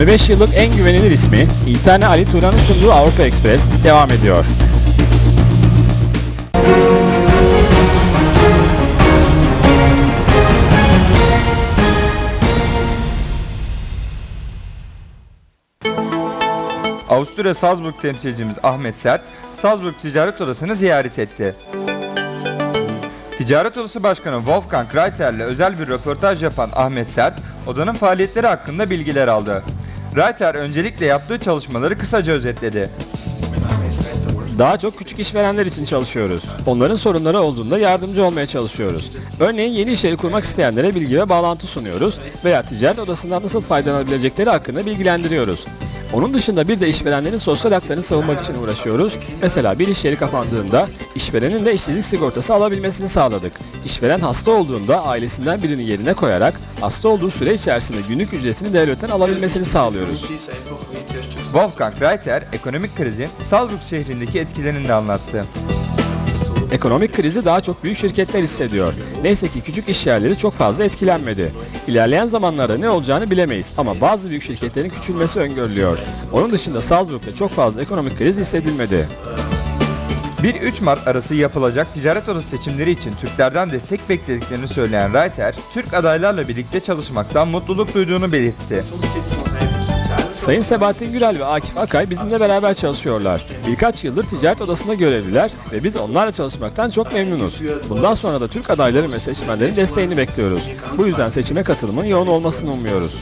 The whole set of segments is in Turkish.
25 yıllık en güvenilir ismi İltane Ali Turan'ın sunduğu Avrupa Express devam ediyor. Avusturya Salzburg temsilcimiz Ahmet Sert, Salzburg Ticaret Odası'nı ziyaret etti. Ticaret Odası Başkanı Wolfgang Reiter ile özel bir röportaj yapan Ahmet Sert, odanın faaliyetleri hakkında bilgiler aldı. Reiter öncelikle yaptığı çalışmaları kısaca özetledi. Daha çok küçük işverenler için çalışıyoruz. Onların sorunları olduğunda yardımcı olmaya çalışıyoruz. Örneğin yeni iş yeri kurmak isteyenlere bilgi ve bağlantı sunuyoruz veya ticaret odasından nasıl faydalanabilecekleri hakkında bilgilendiriyoruz. Onun dışında bir de işverenlerin sosyal haklarını savunmak için uğraşıyoruz. Mesela bir iş yeri kapandığında işverenin de işsizlik sigortası alabilmesini sağladık. İşveren hasta olduğunda ailesinden birini yerine koyarak hasta olduğu süre içerisinde günlük ücretini devletten alabilmesini sağlıyoruz. Wolfgang Reiter, ekonomik krizin Salzburg şehrindeki etkilerini de anlattı. Ekonomik krizi daha çok büyük şirketler hissediyor. Neyse ki küçük iş yerleri çok fazla etkilenmedi. İlerleyen zamanlarda ne olacağını bilemeyiz ama bazı büyük şirketlerin küçülmesi öngörülüyor. Onun dışında Salzburg'da çok fazla ekonomik kriz hissedilmedi. 1-3 Mart arası yapılacak ticaret odası seçimleri için Türklerden destek beklediklerini söyleyen Reiter, Türk adaylarla birlikte çalışmaktan mutluluk duyduğunu belirtti. Sayın Sebahattin Gürel ve Akif Akay bizimle beraber çalışıyorlar. Birkaç yıldır ticaret odasında görevliler ve biz onlarla çalışmaktan çok memnunuz. Bundan sonra da Türk adayların ve seçmenlerin desteğini bekliyoruz. Bu yüzden seçime katılımın yoğun olmasını umuyoruz.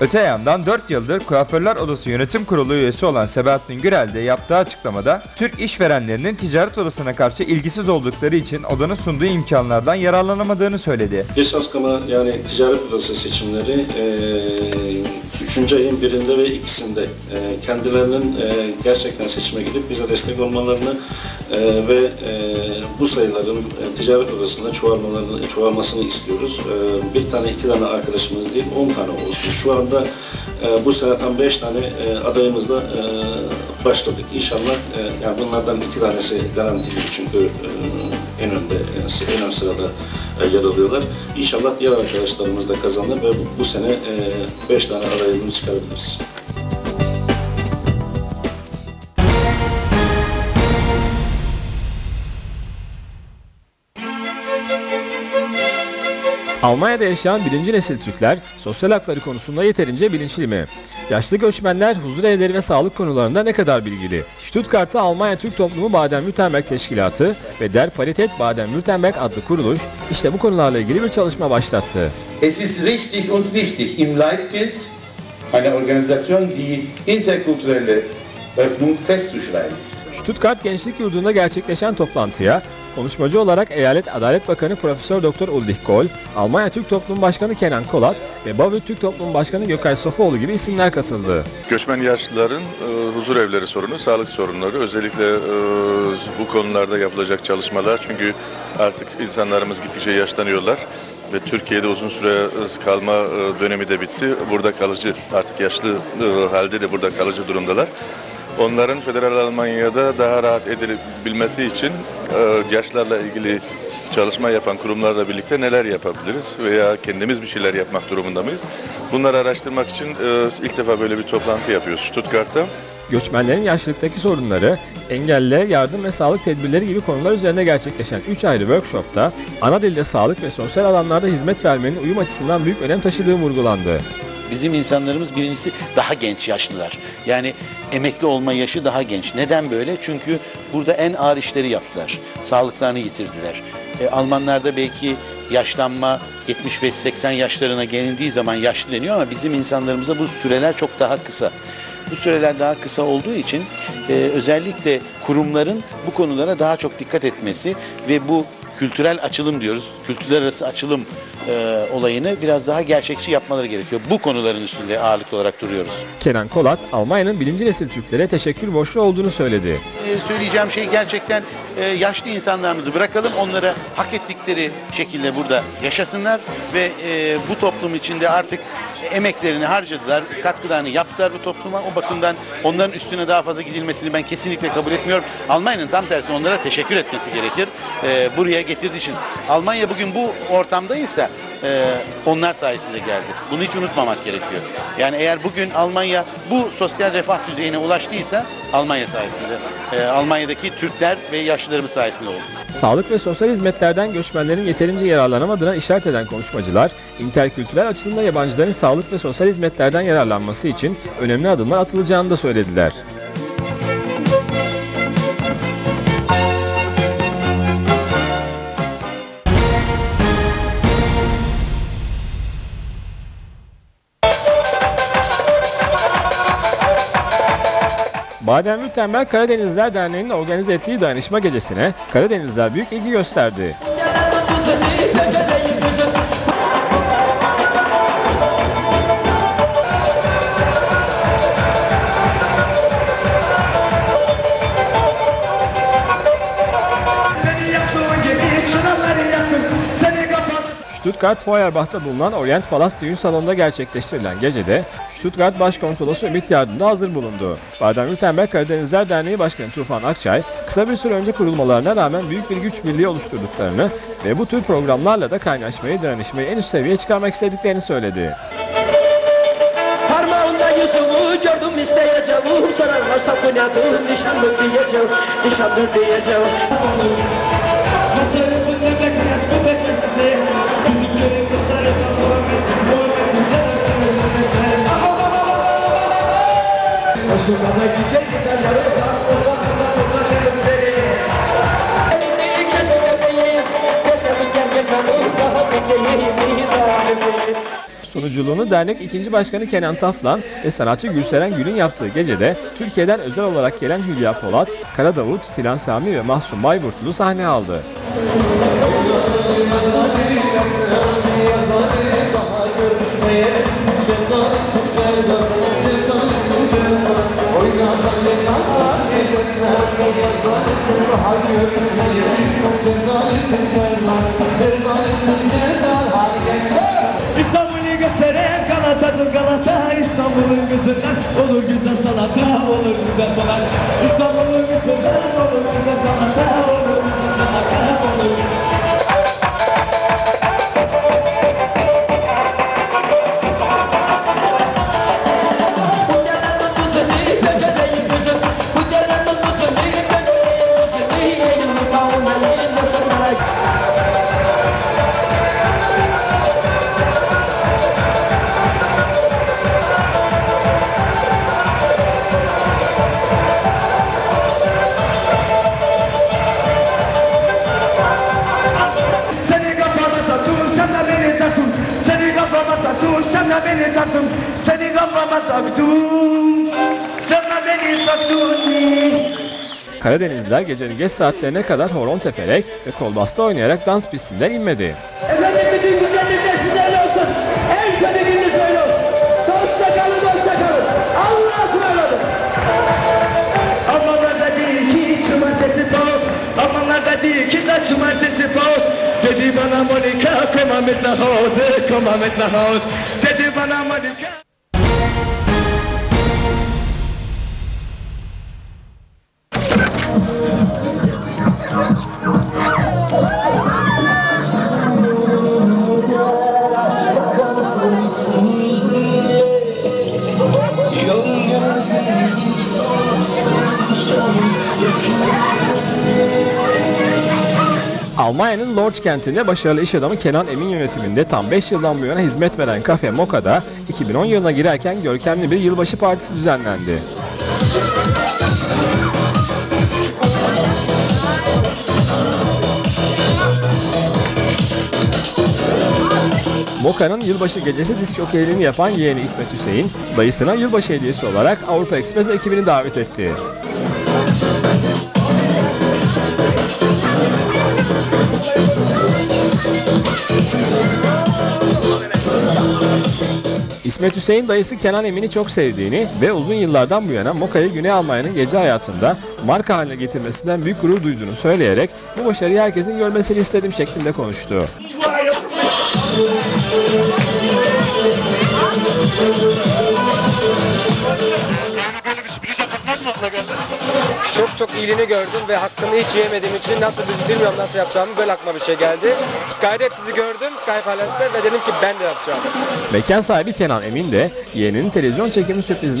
Öte yandan 4 yıldır Kuaförler Odası Yönetim Kurulu üyesi olan Sebahattin Gürel de yaptığı açıklamada Türk işverenlerinin ticaret odasına karşı ilgisiz oldukları için odanın sunduğu imkanlardan yararlanamadığını söyledi. Esas kama yani ticaret odası seçimleri eee 3. ayın birinde ve ikisinde eee, kendilerinin eee, gerçekten seçime gidip bize destek olmalarını eee, ve eee, bu sayıların eee, ticaret odasında çoğalmalarını, çoğalmasını istiyoruz. Eee, bir tane iki tane arkadaşımız değil 10 tane olsun. Şu anda eee, bu sene tam 5 tane eee, adayımızla eee, başladık. İnşallah eee, yani bunlardan iki tanesi garantili çünkü eee, en önde, en ön sırada e, yer alıyorlar. İnşallah diğer arkadaşlarımız da kazanır ve bu, bu sene 5 tane adayımızı çıkarabiliriz. Almanya'da yaşayan birinci nesil Türkler sosyal hakları konusunda yeterince bilinçli mi? Yaşlı göçmenler huzur evleri ve sağlık konularında ne kadar bilgili? Stuttgart'ta Almanya Türk Toplumu Baden-Württemberg Teşkilatı ve Der Paritet Baden-Württemberg adlı kuruluş işte bu konularla ilgili bir çalışma başlattı. Es ist richtig und wichtig, im Leitbild einer Organisation die interkulturelle Öffnung festzuschreiben. Stuttgart Gençlik Yurdu'nda gerçekleşen toplantıya konuşmacı olarak Eyalet Adalet Bakanı Profesör Doktor Ulrich Kohl, Almanya Türk Toplumu Başkanı Kenan Kolat ve Bavü Türk Toplumu Başkanı Gökay Sofuoğlu gibi isimler katıldı. Göçmen yaşlıların e, huzur evleri sorunu, sağlık sorunları özellikle e, bu konularda yapılacak çalışmalar çünkü artık insanlarımız gittikçe yaşlanıyorlar ve Türkiye'de uzun süre e, kalma e, dönemi de bitti. Burada kalıcı artık yaşlı e, halde de burada kalıcı durumdalar. Onların federal Almanya'da daha rahat edilebilmesi için e, yaşlarla ilgili çalışma yapan kurumlarla birlikte neler yapabiliriz veya kendimiz bir şeyler yapmak durumunda mıyız? Bunları araştırmak için e, ilk defa böyle bir toplantı yapıyoruz Stuttgart'ta. Göçmenlerin yaşlılıktaki sorunları, engellilere yardım ve sağlık tedbirleri gibi konular üzerine gerçekleşen 3 ayrı workshopta ana dilde sağlık ve sosyal alanlarda hizmet vermenin uyum açısından büyük önem taşıdığı vurgulandı. Bizim insanlarımız birincisi daha genç yaşlılar. Yani emekli olma yaşı daha genç. Neden böyle? Çünkü burada en ağır işleri yaptılar. Sağlıklarını yitirdiler. E, Almanlarda belki yaşlanma 75-80 yaşlarına gelindiği zaman yaşlı deniyor ama bizim insanlarımızda bu süreler çok daha kısa. Bu süreler daha kısa olduğu için e, özellikle kurumların bu konulara daha çok dikkat etmesi ve bu kültürel açılım diyoruz. Kültürler arası açılım e, olayını biraz daha gerçekçi yapmaları gerekiyor. Bu konuların üstünde ağırlıklı olarak duruyoruz. Kenan Kolat, Almanya'nın birinci nesil Türklere teşekkür borçlu olduğunu söyledi. E, söyleyeceğim şey gerçekten e, yaşlı insanlarımızı bırakalım. Onlara hak ettikleri şekilde burada yaşasınlar ve e, bu toplum içinde artık emeklerini harcadılar, katkılarını yaptılar bu topluma. O bakımdan onların üstüne daha fazla gidilmesini ben kesinlikle kabul etmiyorum. Almanya'nın tam tersine onlara teşekkür etmesi gerekir. E, buraya getirdiği için. Almanya bugün bu ortamdaysa e, onlar sayesinde geldi. Bunu hiç unutmamak gerekiyor. Yani eğer bugün Almanya bu sosyal refah düzeyine ulaştıysa Almanya sayesinde. E, Almanya'daki Türkler ve yaşlılarımız sayesinde oldu. Sağlık ve sosyal hizmetlerden göçmenlerin yeterince yararlanamadığına işaret eden konuşmacılar, interkültürel açısından yabancıların sağlık ve sosyal hizmetlerden yararlanması için önemli adımlar atılacağını da söylediler. Baden-Württemberg Karadenizler Derneği'nin organize ettiği dayanışma gecesine Karadenizler büyük ilgi gösterdi. Stuttgart Feuerbach'ta bulunan Orient Palace düğün salonunda gerçekleştirilen gecede Stuttgart Başkonsolosu Ümit Yardım'da hazır bulundu. Baden-Württemberg Karadenizler Derneği Başkanı Tufan Akçay, kısa bir süre önce kurulmalarına rağmen büyük bir güç birliği oluşturduklarını ve bu tür programlarla da kaynaşmayı, dayanışmayı en üst seviyeye çıkarmak istediklerini söyledi. Parmağında yüzümü gördüm isteyeceğim Sararlarsa dünyadır nişanlı diyeceğim Nişanlı diyeceğim Masa üstünde bekleriz Bekleyeyim Sunuculuğunu dernek 2. Başkanı Kenan Taflan ve sanatçı Gülseren Gül'ün yaptığı gecede Türkiye'den özel olarak gelen Hülya Polat, Kara Davut, Sinan Sami ve Mahsun Bayburtlu sahne aldı. İstanbul'u gösteren Galata'dır Galata İstanbul'un kızından olur güzel salata Olur güzel salata İstanbul'un kızından olur güzel salata Olur güzel salata olur Bu Beni taktın Karadenizliler gecenin geç saatlerine kadar horon teperek ve kolbasta oynayarak dans pistinden inmedi. Efendim dedi ki cumartesi paus bana Monika komm mit nach Hause Komm mit nach Hause Dedi bana Monika Almanya'nın Lodz kentinde başarılı iş adamı Kenan Emin yönetiminde tam 5 yıldan bu yana hizmet veren kafe Moka'da 2010 yılına girerken görkemli bir yılbaşı partisi düzenlendi. Moka'nın yılbaşı gecesi disk jokeyliğini yapan yeğeni İsmet Hüseyin, dayısına yılbaşı hediyesi olarak Avrupa Express ekibini davet etti. İsmet Hüseyin dayısı Kenan Emin'i çok sevdiğini ve uzun yıllardan bu yana Moka'yı Güney Almanya'nın gece hayatında marka haline getirmesinden büyük gurur duyduğunu söyleyerek bu başarıyı herkesin görmesini istedim şeklinde konuştu. Çok çok iyiliğini gördüm ve hakkını hiç yemediğim için nasıl bilmiyorum nasıl yapacağımı böyle aklıma bir şey geldi. Sky'da hep sizi gördüm Sky Palace'de ve dedim ki ben de yapacağım. Mekan sahibi Kenan Emin de yeğeninin televizyon çekimi sürprizine